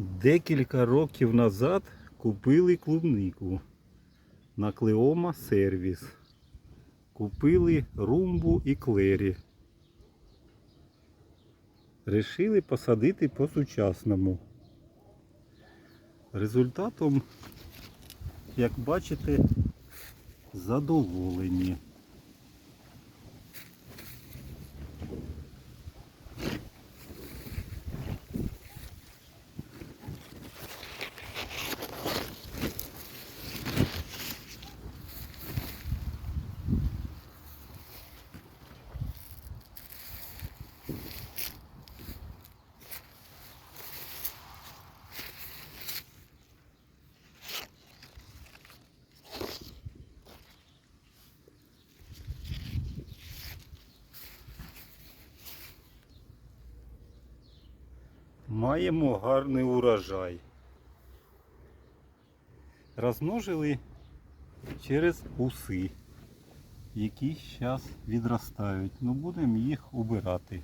Декілька років назад купили клубнику на Клеома сервіс. Купили румбу і клері. Рішили посадити по-сучасному. Результатом, як бачите, задоволені. Маємо гарний урожай. Розмножили через уси, які зараз відростають. Ну будемо їх убирати.